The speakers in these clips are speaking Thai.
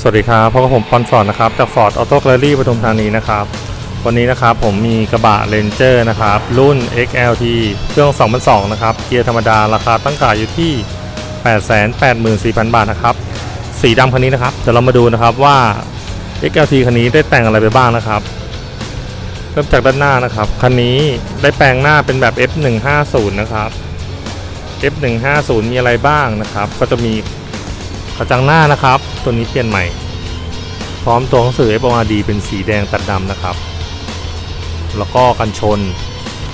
สวัสดีครับพบกับผมปอนฟอร์ดนะครับจากฟอร์ดออโต้แกลลี่ปทุมธานีนะครับวันนี้นะครับผมมีกระบะเ a นเจอร์นะครับรุ่น XLT เครื่อง2002นะครับเกียร์ธรรมดาราคาตั้งขายอยู่ที่ 884,000 บาทนะครับสีดำคันนี้นะครับเดี๋ยวเรามาดูนะครับว่า XLT คันนี้ได้แต่งอะไรไปบ้างนะครับเริ่มจากด้านหน้านะครับคันนี้ได้แปลงหน้าเป็นแบบ F150 นะครับ F150 มีอะไรบ้างนะครับ ก็จะมี กระจังหน้านะครับ ตัวนี้เปลี่ยนใหม่ พร้อมตัวหนังสือ FORD เป็นสีแดงตัดดำนะครับ แล้วก็กันชน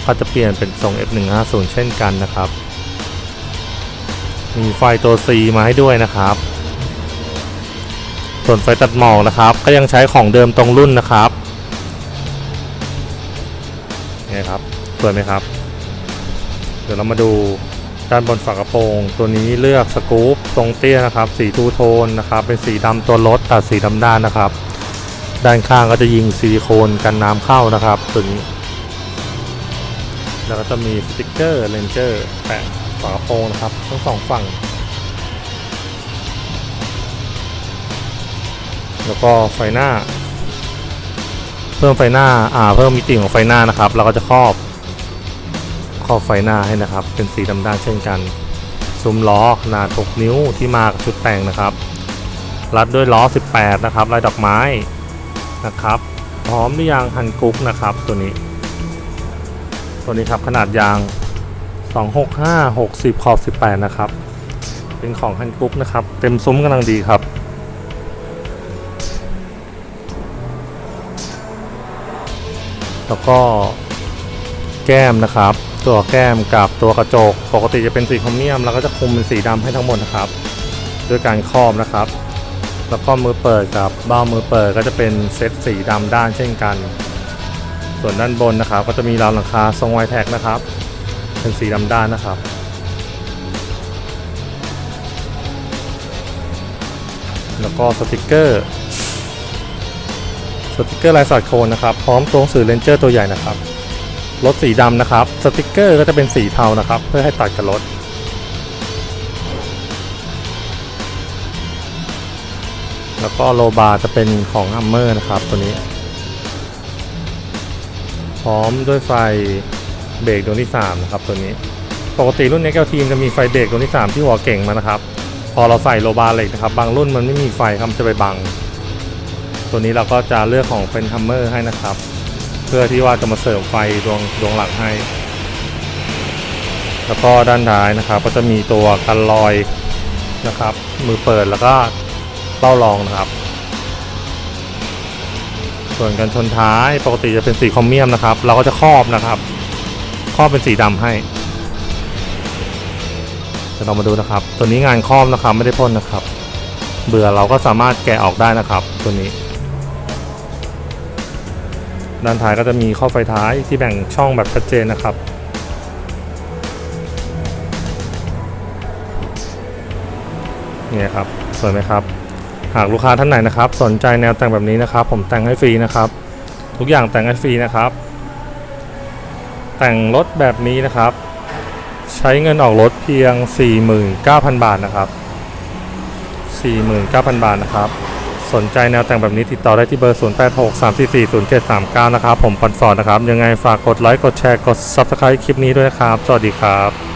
ก็จะเปลี่ยนเป็นทรง F150 เช่นกันนะครับ มีไฟตัว C มาให้ด้วยนะครับ ส่วนไฟตัดหมอกนะครับ ก็ยังใช้ของเดิมตรงรุ่นนะครับนี่ครับสวยไหมครับ เดี๋ยวเรามาดู ด้านบนฝากระโปรง ตัวนี้เลือกสกู๊ปทรงเตี้ยนะครับ สีทูโทนนะครับ เป็นสีดำตัวรถตัดสีดำด้านนะครับ ด้านข้างก็จะยิงซิลิโคนกันน้ำเข้านะครับตัวนี้ แล้วก็จะมีสติกเกอร์เลนเจอร์แปะฝากระโปรงนะครับทั้งสองฝั่ง แล้วก็ไฟหน้า เพิ่มไฟหน้าอ่าเพิ่มมิติของไฟหน้านะครับ เราก็จะครอบ ครอบไฟหน้าให้นะครับ เป็นสีดำด้านเช่นกันซุ้มล้อขนาด 6 นิ้วที่มากับชุดแต่งนะครับ รัดด้วยล้อ 18 นะครับลายดอกไม้นะครับ พร้อมด้วยยางฮันกุ๊กนะครับ ตัวนี้ ตัวนี้ครับขนาดยาง 265 60 ขอบ 18 นะครับ เป็นของฮันกุ๊กนะครับ เต็มซุ้มกำลังดีครับแล้วก็แก้มนะครับ ตัวแก้มกับตัวกระจก ปกติจะเป็นสีโครเมียม แล้วก็จะคุมเป็นสีดำให้ทั้งหมดนะครับ ด้วยการครอบนะครับ แล้วก็มือเปิดกับเบ้ามือเปิดก็จะเป็นเซตสีดำด้านเช่นกัน ส่วนด้านบนนะครับ ก็จะมีราวหลังคาทรงไวแท็กนะครับ เป็นสีดำด้านนะครับแล้วก็สติกเกอร์สติกเกอร์ลายสอดโคนนะครับ พร้อมตัวหนังสือเลนเจอร์ตัวใหญ่นะครับ รถสีดำนะครับ สติกเกอร์ก็จะเป็นสีเทานะครับ เพื่อให้ตัดกับรถ แล้วก็โลบาร์จะเป็นของอัมเมอร์นะครับตัวนี้ พร้อมด้วยไฟเบรกดวงที่ 3 นะครับตัวนี้ ปกติรุ่นนี้แกทีมจะมีไฟเบรกดวงที่ 3 ที่หัวเก่งมานะครับ พอเราใส่โลบาร์เหล็กนะครับ บางรุ่นมันไม่มีไฟครับมันจะไปบัง ตัวนี้เราก็จะเลือกของเป็นฮัมเมอร์ให้นะครับ เพื่อที่ว่าจะมาเสริมไฟดวงดวงหลังให้ แล้วก็ด้านท้ายนะครับ ก็จะมีตัวกันลอยนะครับ มือเปิดแล้วก็เป้ารองนะครับ ส่วนกันชนท้ายปกติจะเป็นสีคอมเมียมนะครับ เราก็จะครอบนะครับครอบเป็นสีดำให้เดี๋ยวเรามาดูนะครับ ตัวนี้งานครอบนะครับไม่ได้พ่นนะครับ เบื่อเราก็สามารถแกะออกได้นะครับ ตัวนี้ ด้านท้ายก็จะมีข้อไฟท้ายที่แบ่งช่องแบบชัดเจนนะครับ นี่ครับสวยไหมครับ หากลูกค้าท่านไหนนะครับ สนใจแนวแต่งแบบนี้นะครับ ผมแต่งให้ฟรีนะครับ ทุกอย่างแต่งให้ฟรีนะครับ แต่งรถแบบนี้นะครับ ใช้เงินออกรถเพียง 49,000 บาทนะครับ 49,000 บาทนะครับ สนใจแนวแต่งแบบนี้ติดต่อได้ที่เบอร์ 0863440739 นะครับ ผมปันสอนนะครับ ยังไงฝากกดไลค์ กดแชร์ กด Subscribe คลิปนี้ด้วยนะครับ สวัสดีครับ